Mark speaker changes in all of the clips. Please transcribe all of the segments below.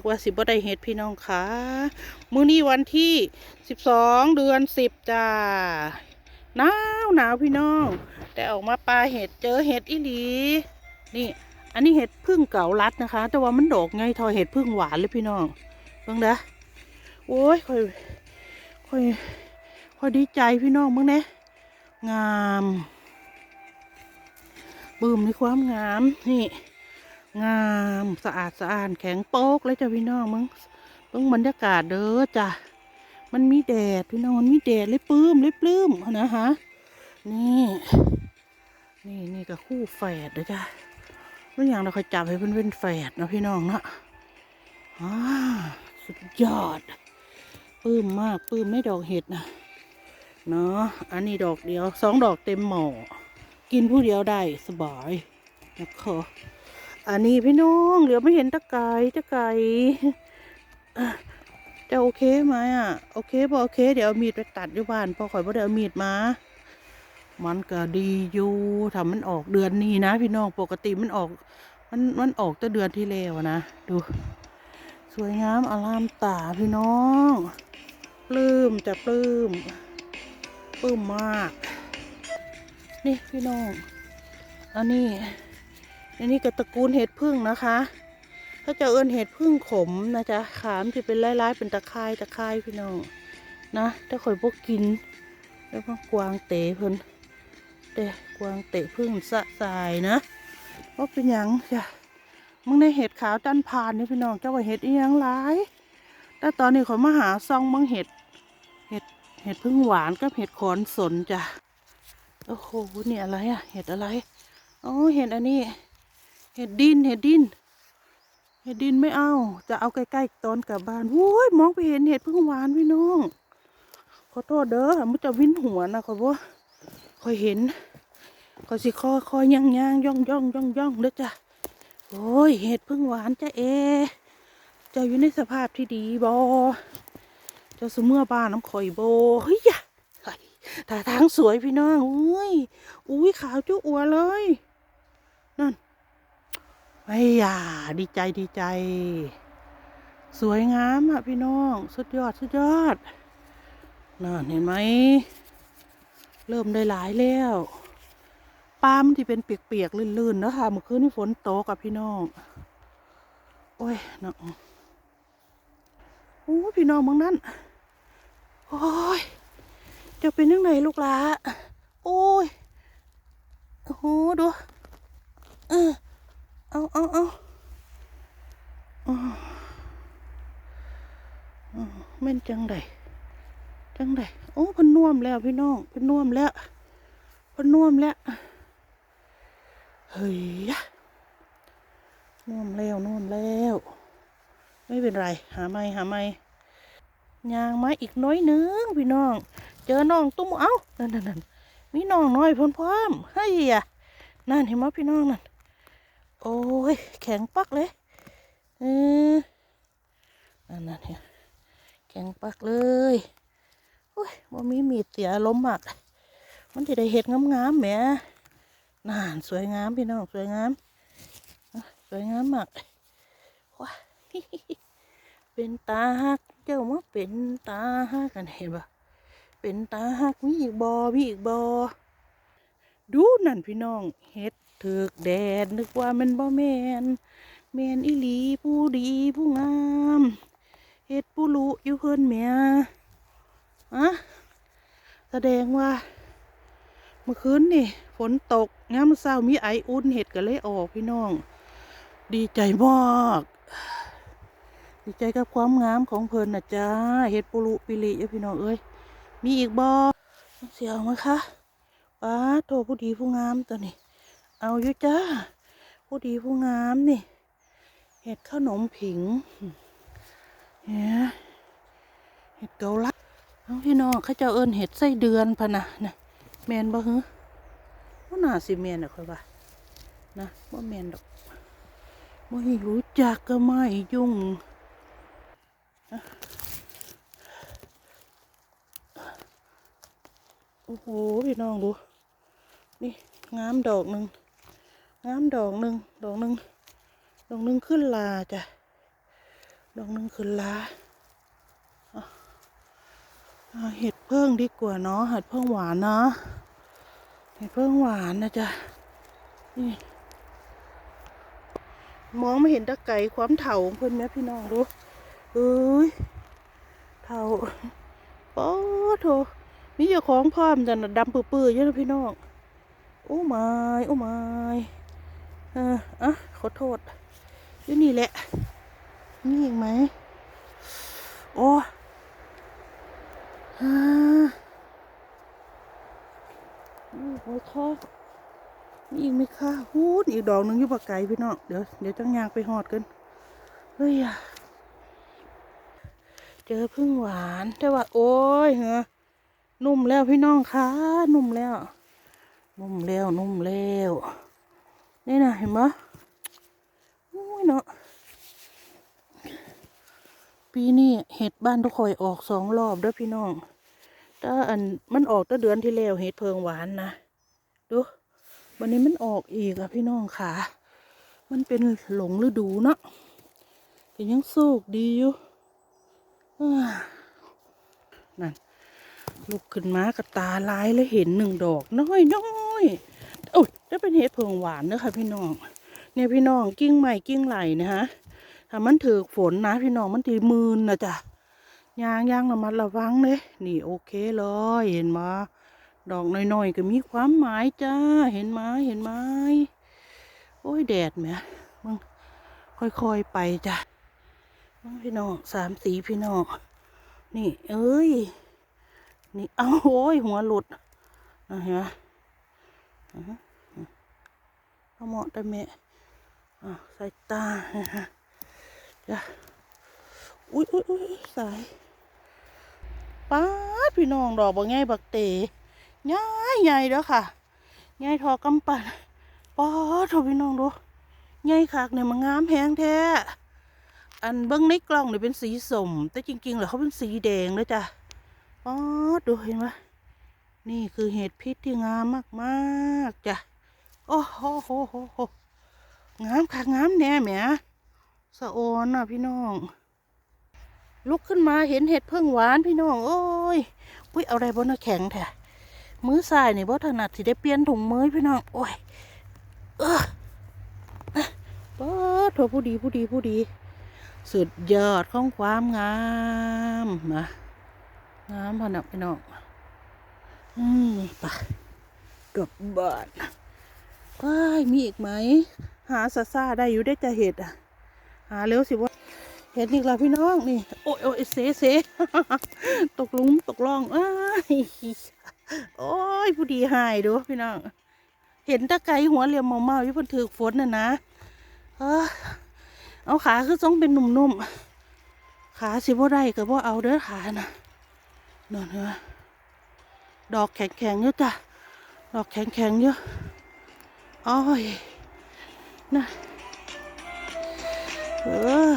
Speaker 1: ึกว่าสิบ่ได้เฮ็ดพี่น้องค่ะ มื้อนี้วันที่สิบสองเดือนสิบจ้าหนาวหนาวพี่น้อง แต่ออกมาปลาเห็ดเจอเห็ดอีหลี นี่ อันนี้เห็ดพึ่งเก่ารัดนะคะ แต่ว่ามันดอกไงทอเห็ดพึ่งหวานเลยพี่น้องเบิ่งเด้อโอ้ยค่อยค่อยค่อยดีใจพี่น้องเบิ่งเด้งามปื้มในความงามนี่ งามสะอาดสะอาดแข็งโป๊กเลยจ้ะพี่น้องมึงเบิ่งบรรยากาศเด้อจ้ะมันมีแดดพี่น้องมันมีแดดเลยปลื้มเลยปลื้มนะฮะนี่ นี่นี่ก็คู่แฝดเด้อจ้ะเมื่ออย่างเราเคยจับให้เพื่อนเป็นแฝดนะพี่น้องเนาะอ่าสุดยอดปลื้มมากปลื้มไม่ดอกเห็ดนะเนาะอันนี้ดอกเดียวสองดอกเต็มหม้อกินผู้เดียวได้สบายนะคะ อันนี้พี่น้องเหลือไม่เห็นตะไคร้ตะไคร้อ่จะโอเคไหมอะ โอเคพอโอเค เดี๋ยวมีดไปตัดอยู่บ้านพอข่อยบ่ได้เอามีดมา มันก็ดีอยู่ถ้ามันออกเดือนนี้นะ พี่น้องปกติมันออก มันมันออกแต่เดือนที่แล้วนะดูสวยงามอลามตาพี่น้องปลื้มจะปลื้มปลื้มมาก นี่พี่น้อง อันนี้ อันนี้ก็ตระกูลเห็ดพึ่งนะคะถ้าจะเอินเห็ดพึ่งขมนะจ๊ะขามที่เป็นลายๆเป็นตะไคร้ตะไคร้พี่น้องนะถ้าข่อยพวกกิน แล้วก็กวางเตะเพิ่นเตะกวางเตะพึ่งสะสายนะว่าเป็นยังจ้ะมึงในเห็ดขาวจันพานนี่พี่น้องเจ้าว่าเห็ดอีหยังหลายแต่ตอนนี้ขามาหาซองมังเห็ดเห็ดเห็ดพึ่งหวานกับเห็ดขอนสนจ้ะโอ้โหนี่อะไรอะเห็ดอะไรอ๋อเห็ดอันนี้ เห็ดดินเห็ดดิน เห็ดดินไม่เอา จะเอาใกล้ๆตอนกลับบ้านโอ้ยมองไปเห็นเห็ดพึ่งหวานพี่น้อง ขอโทษเด้อมันจะวินหัวนะขอยว่าคอยเห็นคอยสิคอยคอยย่างย่างย่องย่องย่องย่องเด้อจ้ะโอ้ยเห็ดพึ่งหวานจ้ะเอจ้าอยู่ในสภาพที่ดีบอเจ้าสมเมื่อบ้านน้ำข่อยโบเฮ้ยยะถ่าทางสวยพี่น้องอุ้ยอุ้ยขาวจุ๊อัวเลย ไอ้ยาดีใจดีใจ สวยงามอะพี่น้อง สุดยอดสุดยอดนั่นเห็นไหม เริ่มได้หลายแล้วปลามันที่เป็นเปียกๆลื่นๆเนอะค่ะเมื่อคืนนี่ฝนตกกับพี่น้อง โอ้ยเนาะโอ้พี่น้องเมืองนั้นโอ้ยจะเป็นยังไงลูกหลาโอ้ยโอ้โหดู เอาเอาเอาอ๋ออ๋อแม่นจังไดจังไดโอ้พันน่วมแล้วพี่น้องพันน่วมแล้วพันน่วมแล้วเฮ้ยยะน่วมแล้วน่วมแล้ว ไม่เป็นไร หาไม่หาไม่ยางไม้อีกน้อยหนึงพี่น้อง เจอน้องตุ้มเอ้านั่นนั่นนั่นมีน้องน้อยพ้นพร้อมเฮ้ย่ะนั่นเห็นไหมพี่น้องนั่น โอ้ย แข็งปักเลยเออนั่นนั่นเห็นแข็งปักเลยโอ้ยว่ามีมีดเสียล้มมาก มันจะได้เห็ดงามๆแหมน่านสวยงามพี่น้องสวยงามสวยงามมากว้าเป็นตาหักเจ้ามาเป็นตาหักกันเห็นปะเป็นตาหักมีอีกบอมีอีกบอดูนั่นพี่น้องเฮ็ด ถึกแดดนึกว่ามันบ่แมนแมนอีหลีผู้ดีผู้งามเฮ็ดผู้รู้อยู่เพิ่นเมียอะแสดงว่า เมื่อคืนนี่ฝนตกงามเศร้ามีไออุ่นเห็ดก็เลยออกพี่น้อง ดีใจมากดีใจกับความงามของเพิ่นนะจ้าเห็ดปุรุปิลิยพี่น้องเอ้ยมีอีกบอเสียวมคะป้าโทผู้ดีผู้งามตัวนี้ เอาอยู่จ้าผู้ดีผู้งามนี่ เห็ดข้าวหนมผิงเนี่ยเห็ดเกาลัดเอาพี่น้องเขาเจ้าเอิญเห็ดไส้เดือนพะนะนะแมนบ่ฮึว่าหน่าสิแมนอะค่อยว่านะว่าแมนดอกไม่รู้จักก็ไม่ยุ่งโอ้โหพี่น้องดู นี่งามดอกหนึ่ง งามดอกหนึ่งดอกหนึ่งดอกหนึ่งขึ้นลาจ้ะดอกหนึ่งขึ้นลาเห็ดเพิ่งดีกว่าเนาะเห็ดเพิ่งหวานเนาะเห็ดเพิ่งหวานนะจ๊ะนี่มองไม่เห็นตะไก่ความเถาของเพิ่นไหมพี่น้องดูเอ้ยเถาโอ้โถมีเจ้าของพร้อมจันน่ะดำปื้อๆเยอะนะพี่น้องโอ้ไม่โอ้ไม่ เอออะขอโทษอยู่นี่แหละมีอีกไหม โอ้ฮ่านี่หัวข้อมีอีกไหมคะหูดอีกดอกหนึ่งอยู่ปากไก่พี่น้องเดี๋ยวเดี๋ยวจังยางไปหอดกันเฮ้ยอะเจอพึ่งหวานแต่ว่า โอ้ยเหรอนุ่มแล้วพี่น้องคะนุ่มแล้ว นุ่มแล้วนุ่มแล้ว นี่นะเห็นไหมโอ้ยเนาะปีนี้เห็ดบ้านทุกคอยออกสองรอบด้อพี่น้องถ้าอันมันออกตั้งเดือนที่แล้วเห็ดเพิงหวานนะดูวันนี้มันออกอีกอะพี่น้องค่ะ มันเป็นหลงฤดูเนาะแต่ยังโชคดีอยู่นั่นลุกขึ้นมากับตาลายแล้วเห็นหนึ่งดอกน้อยน้อย โอ้ยจะเป็นเห็ดเพิงหวานเนอะค่ะพี่น้อง เนี่ยพี่น้องกิ้งใหม่กิ้งไหลนะฮะถ้ามันถือฝนนะพี่น้องมันตีมืนนะจ๊ะยางยางระมัดระวังเลยนี่โอเคเลยเห็นมาดอกน้อยๆก็มีความหมายจ้าเห็นไหมเห็นไหมโอ้ยแดดแหมมึงค่อยๆไปจ้ะมึงพี่น้องสามสีพี่น้องนี่ เอ้ย นี่เอาโอ้ยหัวหลุดนะเห็นไหมอ่าฮะ เอาเหมาะได้ไหมอะใส่ตาฮะจ้ะอุ้ยอุ้ยอุ้ยสายป้าดพี่น้องดอกบ่ง่ายบักเตใหญ่ใหญ่เด้อค่ะใหญ่ทอกำปั้นป้าดโถพี่น้องดูใหญ่คักเนี่ยมันงามแพงแท้อันเบิ้งในกล้องเนี่ยเป็นสีส้มแต่จริงๆแล้วเขาเป็นสีแดงเลยจ้ะอ๋อดูเห็นไหมนี่คือเห็ดพิษที่งามมากๆจ้ะ โอ้โหโหโหโหงามค่ะงามแน่แหมสะโอนน่ะพี่น้อง ลุกขึ้นมาเห็นเห็ดเพิ่งหวานพี่น้อง โอ้ยอุ้ยอะไรบนน้าแข็งแท้มือซ้ายนี่บ่ถนัดสิได้เปลี่ยนถุงมือพี่น้อง โอ้ย เออเปิดโถผู้ดีผู้ดีผู้ดี สุดยอดของความงามมาน้ำพอนับไปน้อง อืมไปกับบ้าน ว้ายมีอีกไหม หาซาซาได้อยู่ได้แต่เห็ดอะ หาเร็วสิว่าเห็ดนี่ละพี่น้องนี่ โอ้ยโอ้ยเสเสตกหลุมตกล่องอ้ายโอ้ยผู้ดีหายดูพี่น้อง เห็นตะไคร้หัวเหลี่ยมเมาๆอยู่พิ่นถือฝนน่ะนะเออเอาขาคือทรงเป็นหนุ่มๆ ขาสิบ่ได้ก็บ่เอาเด้อขาน่ะนั่นเหรอดอกแข็งๆเยอะจ้ะ ดอกแข็งๆเยอะ อ้อยนะเออ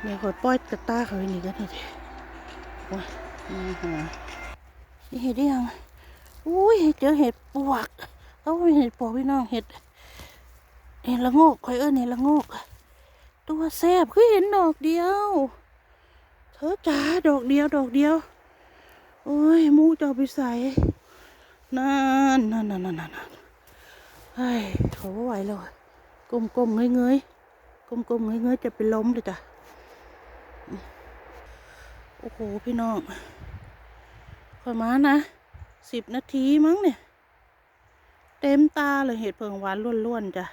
Speaker 1: เดี๋ยวขอปล่อยกระตาเขาไปนี่กันหน่อยดิโอ้ยนี่หานี่เห็ดได้ยังอุ้ยเจอเห็ดปวกเขาเป็นเห็ดปวกพี่น้องเห็ดเห็ดละโงกคอยเอิ้นเห็ดละโงกตัวแซ่บคือเห็นดอกเดียว เธอจ๋าดอกเดียวดอกเดียว โอ้ยมูจะเอาไปใส่นั่นนั่นนั่นนั่นนั่น เฮ้ยโหไหวแล้วก้มก้มเงยเงยก้มก้มเงยเงยจะเป็นล้มเลยจ้ะ โอ้โห พี่น้องขอยมานะสิบนาทีมั้งเนี่ย เต็มตาเลยเห็ดเพิงหวานล้วนๆจ้ะ